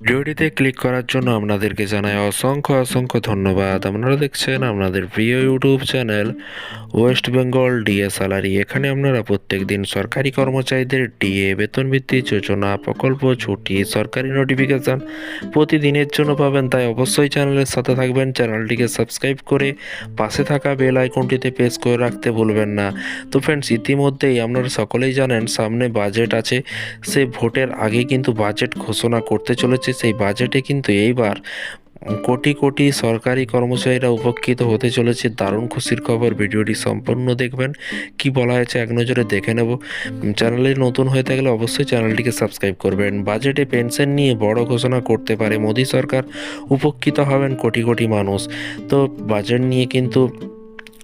ভিডিওটিতে ক্লিক করার জন্য আপনাদেরকে জানাই অসংখ্য অসংখ্য ধন্যবাদ। আপনারা দেখছেন আপনাদের প্রিয় YouTube channel West Bengal DA salary. এখানে আপনারা প্রত্যেক দিন সরকারি কর্মচারীদের ডিএ বেতন ভিত্তি যোজনা, প্রকল্প, ছুটি, সরকারি নোটিফিকেশান প্রতিদিনের জন্য পাবেন। তাই অবশ্যই চ্যানেলের সাথে থাকবেন। চ্যানেলটিকে সাবস্ক্রাইব করে পাশে থাকা বেল আইকনটিতে প্রেস করে রাখতে ভুলবেন না। তো ফ্রেন্ডস ইতিমধ্যেই আপনারা সকলেই জানেন, সামনে বাজেট আছে। সে ভোটের আগে কিন্তু বাজেট ঘোষণা করতে চলেছে। সেই বাজেটে কিন্তু এইবার কোটি কোটি সরকারি কর্মচারীরা উপকৃত হতে চলেছে। দারুণ খুশির খবর, ভিডিওটি সম্পূর্ণ দেখবেন। কি বলা হয়েছে এক নজরে দেখে নেব। চ্যানেলে নতুন হয়ে থাকলে অবশ্যই চ্যানেলটিকে সাবস্ক্রাইব করবেন। বাজেটে পেনশন নিয়ে বড় ঘোষণা করতে পারে মোদী সরকার। উপকৃত হবেন কোটি কোটি মানুষ। তো বাজেট নিয়ে কিন্তু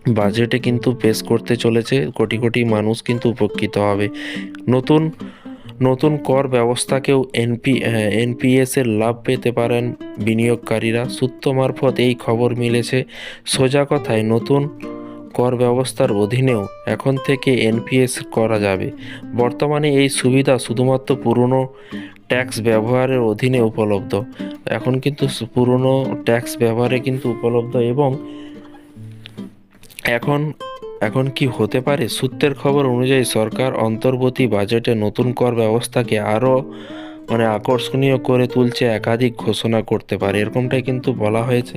বাজেটে কিন্তু পেশ করতে চলেছে। কোটি কোটি মানুষ কিন্তু উপকৃত হবে। নতুন নতুন কর ব্যবস্থাকেও এনপি এনপিএস এর লাভ পেতে পারেন বিনিয়োগকারীরা। সূত্র মারফত এই খবর মিলেছে। সোজা কথায়, নতুন কর ব্যবস্থার অধীনেও এখন থেকে এনপিএস করা যাবে। বর্তমানে এই সুবিধা শুধুমাত্র পুরনো ট্যাক্স ব্যবহারের অধীনে উপলব্ধ। এখন কিন্তু পুরনো ট্যাক্স ব্যবহারে কিন্তু উপলব্ধ এবং এখন এখন কি হতে পারে? সূত্রের খবর অনুযায়ী সরকার অন্তর্বর্তী বাজেটে নতুন কর ব্যবস্থাকে আরও মানে আকর্ষণীয় করে তুলছে একাধিক ঘোষণা করতে পারে। এরকমটাই কিন্তু বলা হয়েছে।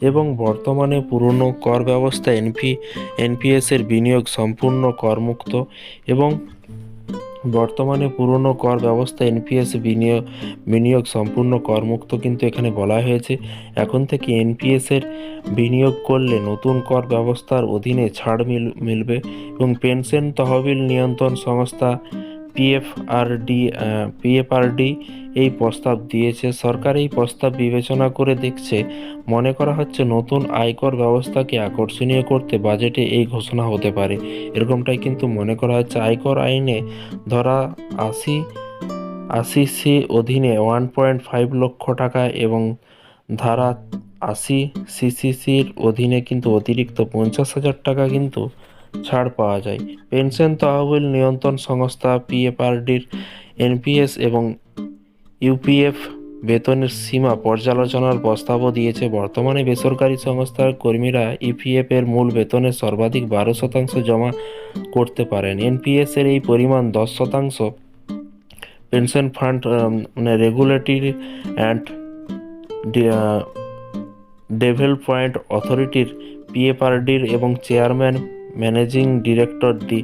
এবং বর্তমানে পুরনো কর ব্যবস্থা এনপি এনপিএসের বিনিয়োগ সম্পূর্ণ করমুক্ত এবং বর্তমানে পুরনো কর ব্যবস্থা এনপিএস বিনিয়োগ বিনিয়োগ সম্পূর্ণ করমুক্ত কিন্তু এখানে বলা হয়েছে, এখন থেকে এনপিএসের বিনিয়োগ করলে নতুন কর ব্যবস্থার অধীনে ছাড় মিল, মিলবে এবং পেনশন তহবিল নিয়ন্ত্রণ সংস্থা, পিএফআরডি পিএফআরডি এই প্রস্তাব দিয়েছে। সরকার এই প্রস্তাব বিবেচনা করে দেখছে, মনে করা হচ্ছে নতুন আয়কর ব্যবস্থাকে আকর্ষণীয় করতে বাজেটে এই ঘোষণা হতে পারে। এরকমটাই কিন্তু মনে করা হচ্ছে। আয়কর আইনে ধরা আশি আশি সি অধীনে ওয়ান পয়েন্ট ফাইভ লক্ষ টাকা এবং ধারা আশি সিসিসির অধীনে কিন্তু অতিরিক্ত পঞ্চাশ হাজার টাকা কিন্তু ছাড় পাওয়া যায়। পেনশন তহবিল নিয়ন্ত্রণ সংস্থা, পিএফআরডির, এনপিএস এবং ইউপিএফ বেতনের সীমা পর্যালোচনার প্রস্তাবও দিয়েছে। বর্তমানে বেসরকারি সংস্থার কর্মীরা ইপিএফ এর মূল বেতনের সর্বাধিক বারো শতাংশ জমা করতে পারেন। এনপিএস এর এই পরিমাণ দশ শতাংশ। পেনশন ফান্ড মানে রেগুলেটরি অ্যান্ড ডেভেলপমেন্ট অথরিটির পিএফআরডির এবং চেয়ারম্যান, ম্যানেজিং ডিরেক্টর দি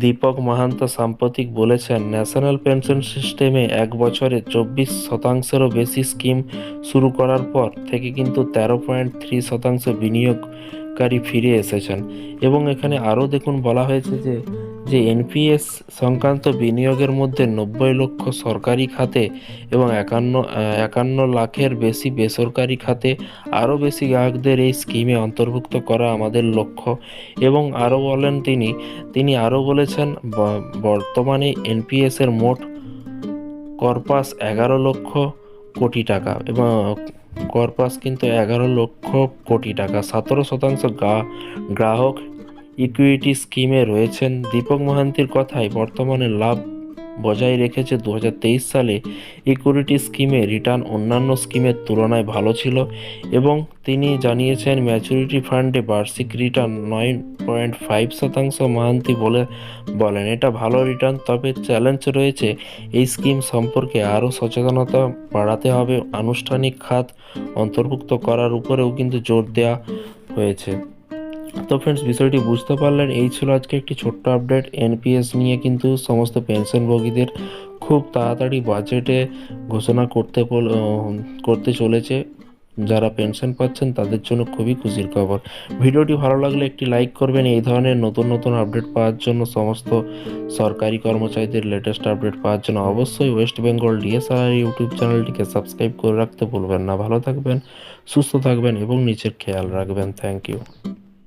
দীপক মাহান্ত সাম্প্রতিক বলেছেন, ন্যাশনাল পেনশন সিস্টেমে এক বছরে চব্বিশ শতাংশেরও বেশি স্কিম শুরু করার পর থেকে কিন্তু তেরো পয়েন্ট থ্রি শতাংশ বিনিয়োগকারী ফিরে এসেছেন। এবং এখানে আরও দেখুন, বলা হয়েছে যে যে এনপিএস সংক্রান্ত বিনিয়োগের মধ্যে নব্বই লক্ষ সরকারি খাতে এবং একান্ন একান্ন লাখের বেশি বেসরকারি খাতে আরও বেশি গ্রাহকদের এই স্কিমে অন্তর্ভুক্ত করা আমাদের লক্ষ্য। এবং আরও বলেন তিনি তিনি আরও বলেছেন বর্তমানে এনপিএসের মোট কর্পাস এগারো লক্ষ কোটি টাকা এবং, কর্পাস কিন্তু এগারো লক্ষ কোটি টাকা। সতেরো শতাংশ গ্রাহক ইকুইটি স্কিমে রয়েছেন। দীপক মহান্তির কথায় বর্তমানে লাভ বজায় রেখেছে দু হাজার তেইশ সালে। ইকুইটি স্কিমে রিটার্ন অন্যান্য স্কিমের তুলনায় ভালো ছিল এবং তিনি জানিয়েছেন ম্যাচুরিটি ফান্ডে বার্ষিক রিটার্ন নয় পয়েন্ট ফাইভ শতাংশ মহান্তি বলে বলেন। এটা ভালো রিটার্ন তবে চ্যালেঞ্জ রয়েছে। এই স্কিম সম্পর্কে আরও সচেতনতা বাড়াতে হবে। আনুষ্ঠানিক খাত অন্তর্ভুক্ত করার উপরেও কিন্তু জোর দেওয়া হয়েছে। তো ফ্রেন্ডস বিষয়টি বুঝতে পারলেন, এই ছিল আজকে একটি ছোট্ট আপডেট এনপিএস নিয়ে, কিন্তু সমস্ত পেনশনভোগীদের খুব তাড়াতাড়ি বাজেটে ঘোষণা করতে করতে চলেছে। যারা পেনশন পাচ্ছেন, তাদের জন্য খুবই খুশির খবর। ভিডিওটি ভালো লাগলে একটি লাইক করবেন। এই ধরনের নতুন নতুন আপডেট পাওয়ার জন্য সমস্ত সরকারি কর্মচারীদের লেটেস্ট আপডেট পাওয়ার জন্য অবশ্যই ওয়েস্ট বেঙ্গল ডিএসআর ইউটিউব চ্যানেলটিকে সাবস্ক্রাইব করে রাখতে ভুলবেন না। ভালো থাকবেন, সুস্থ থাকবেন এবং নিচের খেয়াল রাখবেন। Thank you